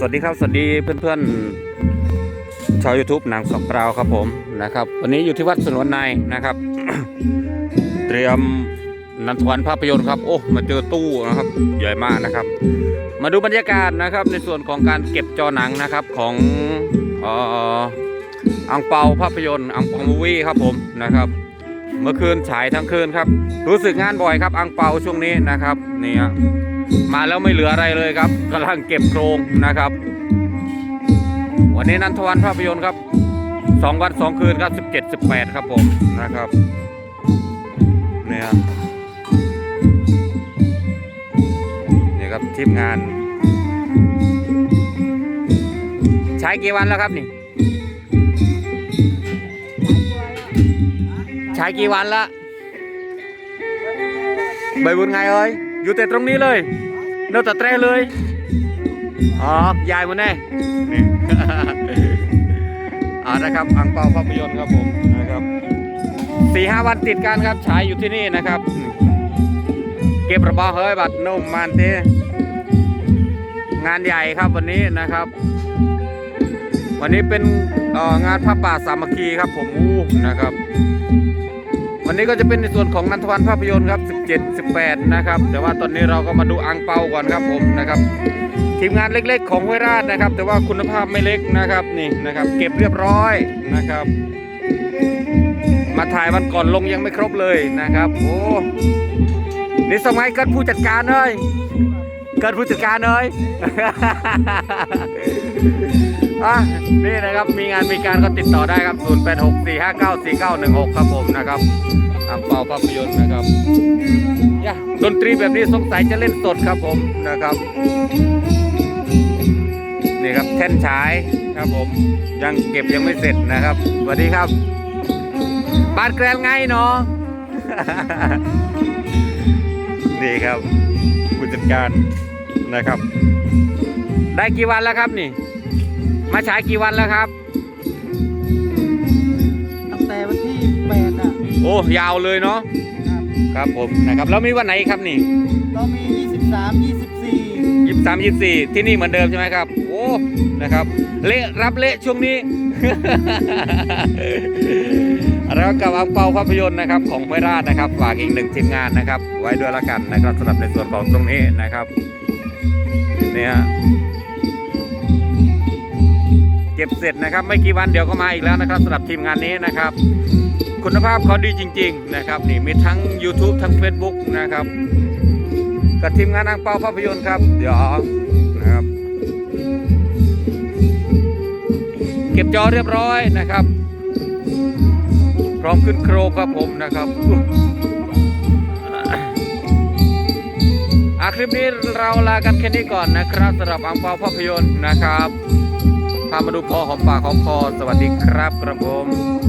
สวัสดีครับ สวัสดีเพื่อนๆชาว YouTube หนังสองกราวครับผมนะครับ วันนี้อยู่ที่วัดสนวนในนะครับ เตรียมนันทวันภาพยนตร์ครับโอ้มาเจอตู้นะครับใหญ่มากนะครับ มาดูบรรยากาศนะครับ ในส่วนของการเก็บจอหนังนะครับของอังเปาภาพยนตร์อังเปามูวี่ครับผมนะครับ เมื่อคืนฉายทั้งคืนครับ รู้สึกงานบ่อยครับอังเปาช่วงนี้นะครับนี่ฮะ มาแล้วไม่เหลืออะไรเลยครับกำลังเก็บโครงนะครับ วันนี้นันทวันภาพยนตร์ครับสองวันสองคืนครับสิบเจ็ดสิบแปดครับผมนะครับเนี่ยนี่ครับทีมงาน ใช้กี่วันแล้วครับนี่ ใช้กี่วันละใบบุญไงเอ้ย อยู่แต่ตรงนี้เลยเนื้อแต่แตรเลยอ๋อยายมันแน่นี่อ่านะครับอังเปาภาพยนตร์ครับผมนะครับสี่ห้าวันติดกันครับฉายอยู่ที่นี่นะครับ เก็บระเบาเฮ้ยบัตรนุ่มมานเตงานใหญ่ครับวันนี้นะครับ วันนี้เป็นเอ่องานพระป่าสามัคคีครับผมอู้นะครับ วันนี้ก็จะเป็นในส่วนของนันทวันภาพยนตร์ครับ 17 18 นะครับ แต่ว่าตอนนี้เราก็มาดูอังเปาก่อนครับผมนะครับทีมงานเล็กๆ ของห้วยราชนะครับ แต่ว่าคุณภาพไม่เล็กนะครับนี่นะครับ เก็บเรียบร้อยนะครับ มาถ่ายวันก่อนลงยังไม่ครบเลยนะครับโอ้นี่สมัยเกิดผู้จัดการเลยเกิดผู้จัดการเลย อะนี่นะครับมีงานมีการก็ติดต่อได้ครับ 0864594916 ครับผมนะครับอังเปาภาพยนตร์นะครับย่าดนตรีแบบนี้สงสัยจะเล่นสดครับผมนะครับ นี่ครับแท่นฉายครับผมยังเก็บยังไม่เสร็จนะครับสวัสดีครับบ้านแกรนไงเนาะนี่ครับผู้จัดการนะครับ ได้กี่วันแล้วครับนี่ มาฉายกี่วันแล้วครับ ตั้งแต่วันที่แปดอะโอ้ยาวเลยเนาะครับครับผมนะครับแล้วมีวันไหนครับนี่เรามี 23 24ยี่สามยี่สี่ที่นี่เหมือนเดิมใช่ไหมครับ โอ้นะครับ เละรับเละช่วงนี้ แล้วกับอังเปาภาพยนตร์นะครับของห้วยราชนะครับฝากอีกหนึ่งทีมงานนะครับ ไว้ด้วยละกันนะครับสำหรับในส่วนของตรงนี้นะครับเนี่ย เก็บเสร็จนะครับ ไม่กี่วันเดี๋ยวก็มาอีกแล้วนะครับสำหรับทีมงานนี้นะครับ คุณภาพเขาดีจริง ๆ นะครับนี่มีทั้ง YouTube ทั้ง Facebook นะครับกับทีมงานอังเปาภาพยนตร์ครับเดี๋ยวนะครับ เก็บจอเรียบร้อยนะครับ พร้อมขึ้นโครงครับผมนะครับอาคลิปนี้เราลากันแค่นี้ก่อนนะครับสำหรับอังเปาภาพยนตร์นะครับ พามาดูพอหอมปากหอมคอสวัสดีครับกระผม